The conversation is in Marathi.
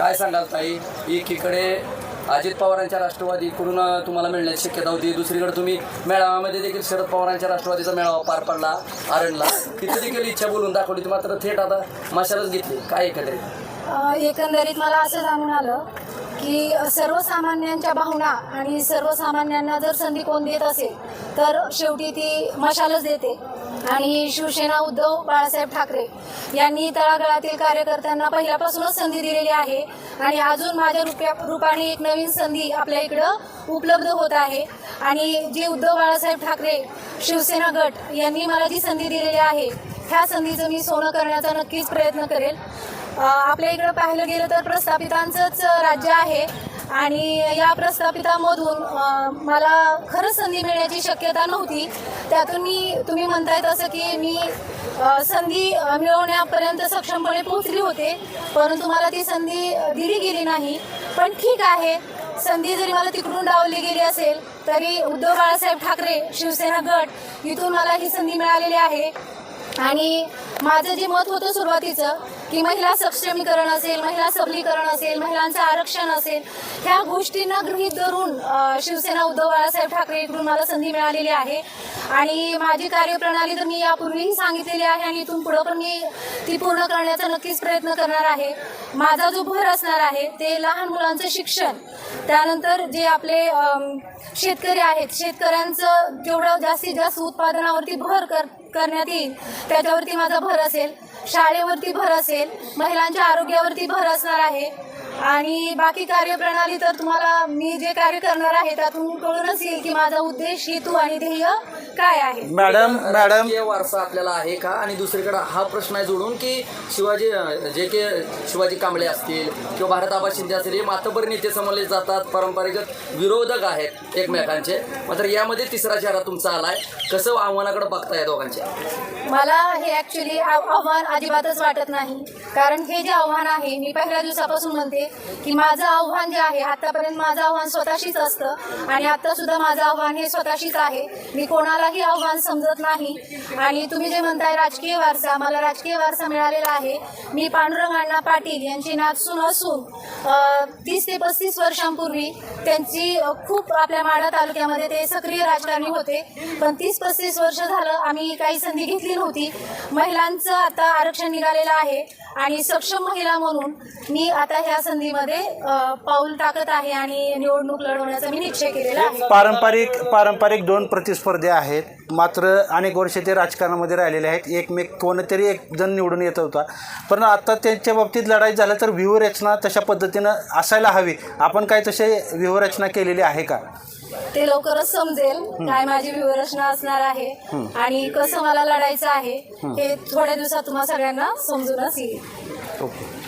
काय सांगाल ताई? एकीकडे अजित पवारांच्या राष्ट्रवादीकडून तुम्हाला मिळण्याची शक्यता होती. दुसरीकडे तुम्ही मेळाव्यामध्ये देखील शरद पवारांच्या राष्ट्रवादीचा मेळावा पार पडला आरणला तिथे देखील इच्छा बोलून दाखवली. ती मात्र थेट आता मशालच घेतली. काय एकंदरीत? एकंदरीत मला असं जाणून आलं की सर्वसामान्यांच्या भावना आणि सर्वसामान्यांना जर संधी कोण देत असेल तर शेवटी ती मशालच देते. आणि शिवसेना उद्धव बाळासाहेब ठाकरे यांनी तळागाळातील कार्यकर्त्यांना पहिल्यापासूनच संधी दिलेली आहे आणि अजून माझ्या रुपया रूपाने एक नवीन संधी आपल्या इकडं उपलब्ध होत आहे. आणि जे उद्धव बाळासाहेब ठाकरे शिवसेना गट यांनी मला जी संधी दिलेली आहे ह्या संधीचं मी सोनं करण्याचा नक्कीच प्रयत्न करेल. आपल्या इकडं पाहिलं गेलं तर प्रस्थापितांचंच राज्य आहे. आणि या प्रस्थापितामधून मला खरंच संधी मिळण्याची शक्यता नव्हती. त्यातून मी तुम्ही म्हणताय तसं की मी संधी मिळवण्यापर्यंत सक्षमपणे पोहोचली होते. परंतु मला ती संधी दिली गेली नाही. पण ठीक आहे. संधी जरी मला तिकडून डावली गेली असेल तरी उद्धव बाळासाहेब ठाकरे शिवसेना गट इथून मला ही संधी मिळालेली आहे. आणि माझं जे मत होतं सुरुवातीचं की महिला सक्षमीकरण असेल महिला सबलीकरण असेल महिलांचं आरक्षण असेल ह्या गोष्टींना गृहीत धरून शिवसेना उद्धव बाळासाहेब ठाकरे इकडून मला संधी मिळालेली आहे. आणि माझी कार्यप्रणाली तर मी यापूर्वीही सांगितलेली आहे आणि इथून पुढं पण मी ती पूर्ण करण्याचा नक्कीच प्रयत्न करणार आहे. माझा जो भर असणार आहे ते लहान मुलांचं शिक्षण. त्यानंतर जे आपले शेतकरी आहेत शेतकऱ्यांचं जेवढं जास्तीत जास्त उत्पादनावरती भर कर करण्यात येईल त्याच्यावरती माझा भर असेल. शाळेवरती भर असेल महिलांच्या आरोग्यावरती भर असणार आहे. आणि बाकी कार्यप्रणाली तर तुम्हाला मी जे कार्य करणार आहे त्यातून कळूनच येईल की माझा उद्देश हेतू आणि ध्येय काय आहे. Madam madam. वारसा आपल्याला आहे का? आणि दुसरीकडे हा प्रश्न आहे जोडून की शिवाजी जे के शिवाजी कांबळे असतील किंवा भारत आबा शिंदे असतील हे मातबर नेते समजले जातात पारंपरिक विरोधक आहेत एकमेकांचे. मात्र यामध्ये तिसरा चेहरा तुमचा आलाय. कसं आव्हानाकडे बघताय या दोघांच्या मला हे ऍक्च्युली आव्हान अजिबातच वाटत नाही. कारण हे जे आव्हान आहे मी पहिल्या दिवसापासून म्हणते की माझं आव्हान जे आहे आतापर्यंत माझं आव्हान स्वतःशीच असतं आणि आता सुद्धा माझं आव्हान हे स्वतःशीच आहे. मी कोणालाही आव्हान समजत नाही. आणि तुम्ही जे म्हणताय राजकीय वारसा मला राजकीय वारसा मिळालेला आहे. मी पांडुरंग अण्णा पाटील यांची नाचसून असून तीस ते पस्तीस वर्षांपूर्वी त्यांची खूप आपल्या माडा तालुक्यामध्ये ते सक्रिय राजकारणी होते. पण तीस पस्तीस वर्ष झालं आम्ही काही संधी घेतली नव्हती. महिलांचं आता आरक्षण निघालेलं आहे. आणि सक्षम महिला म्हणून मी आता ह्या संधीमध्ये पाऊल टाकत आहे आणि निवडणूक लढवण्याचा मी निश्चय केलेला आहे. पारंपरिक पारंपरिक दोन प्रतिस्पर्धी आहेत. मात्र अनेक वर्ष ते राजकारणामध्ये राहिलेले आहेत. एकमेक कोणतरी एक जण निवडून येत होता. पण आता त्यांच्या बाबतीत लढाई झालं तर व्यूहरचना तशा पद्धतीनं असायला हवी. आपण काय तसे व्यूहरचना केलेली आहे का? ते लवकरच समजेल. काय माझी व्यूहरचना असणार आहे आणि कसं मला लढायचं आहे हे थोड्या दिवसात तुम्हा सगळ्यांना समजूनच येईल. ओके.